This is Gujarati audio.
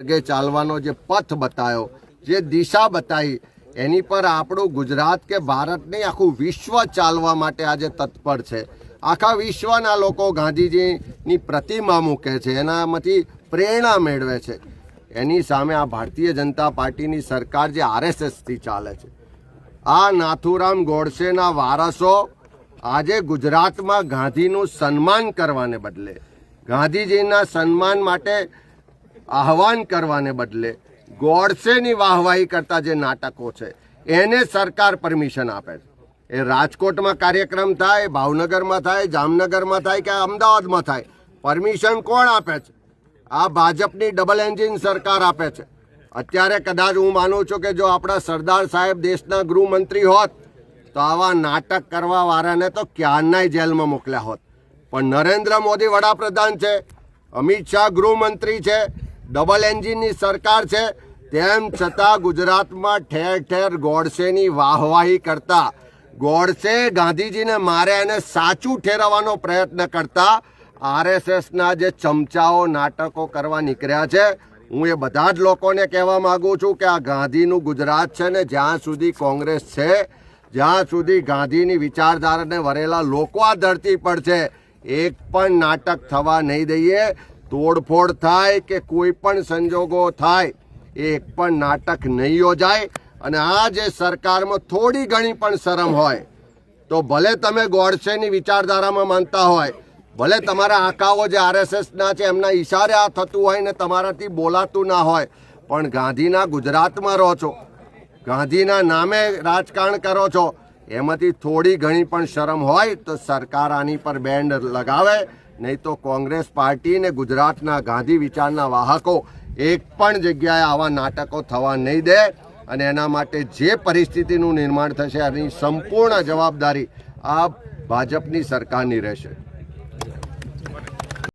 માર્ગે ચાલવાનો જે પથ બતાવ્યો જે દિશા બતાવી એની પર આપણું ગુજરાત કે ભારત નહીં આખું વિશ્વ ચાલવા માટે આજે તત્પર છે. આખા વિશ્વના લોકો ગાંધીજીની પ્રતિમા મૂકે છે, એનામાંથી પ્રેરણા મેળવે છે. એની સામે આ ભારતીય જનતા પાર્ટીની સરકાર જે આરએસએસથી ચાલે છે. આ નાથુરામ ગોડસેના વારસો આજે ગુજરાતમાં ગાંધીનું સન્માન કરવાને બદલે, ગાંધીજીના સન્માન માટે આહવાન કરવાને બદલે ગોડસેની વાહવાહી કરતા જે નાટકો છે, એને સરકાર પરમિશન આપે છે. એ રાજકોટમાં કાર્યક્રમ થાય, ભાવનગરમાં થાય, જામનગરમાં થાય કે અમદાવાદમાં થાય, પરમિશન કોણ આપે છે? આ ભાજપની ડબલ એન્જિન સરકાર આપે છે. અત્યારે કદાચ હું માનું છું કે જો આપણા સરદાર સાહેબ દેશના ગૃહમંત્રી હોત, તો આવા નાટક કરવા વાળાને તો ક્યારનાય જેલમાં મોકલ્યા હોત. પણ નરેન્દ્ર મોદી વડાપ્રધાન છે, અમિત શાહ ગૃહમંત્રી છે ડબલ એન્જિનની સરકાર છે. તેમ છતાં ગુજરાતમાં ઠેર ઠેર ગોડસેની વાહવાહી કરતા, ગોડસે ગાંધીજીને મારે એને સાચું ઠેરવવાનો પ્રયત્ન કરતા, આરએસએસના જે ચમચાઓ, નાટકો કરવા નીકળ્યા છે, હું એ બધા જ લોકોને કહેવા માગું છું કે આ ગાંધીનું ગુજરાત છે ને જ્યાં સુધી કોંગ્રેસ છે, જ્યાં સુધી ગાંધીની વિચારધારાને વરેલા લોકો આ ધરતી પર છે, એક પણ નાટક થવા નહીં દઈએ. તોડફોડ થાય કે કોઈ પણ સંજોગો થાય, એક પણ નાટક નહીં યોજાય અને આ જે સરકારમાં થોડી ઘણી પણ શરમ હોય. તો ભલે તમે ગોડસેની વિચારધારામાં માનતા હોય, ભલે તમારા આંકાઓ જે આરએસએસના છે એમના ઈશારે આ થતું હોય ને તમારાથી બોલાતું ના હોય, પણ ગાંધીના ગુજરાતમાં રહો છો, ગાંધીના નામે રાજકારણ કરો છો, એમાંથી થોડી ઘણી પણ શરમ હોય તો સરકાર આની પર બેન્ડ લગાવે નહીં તો કોંગ્રેસ પાર્ટી ને ગુજરાતના ગાંધી વિચારના વાહકો એક પણ જગ્યાએ આવા નાટકો થવા નહીં દે અને એના માટે જે પરિસ્થિતિનું નિર્માણ થશે એની સંપૂર્ણ જવાબદારી આ ભાજપની સરકારની રહેશે.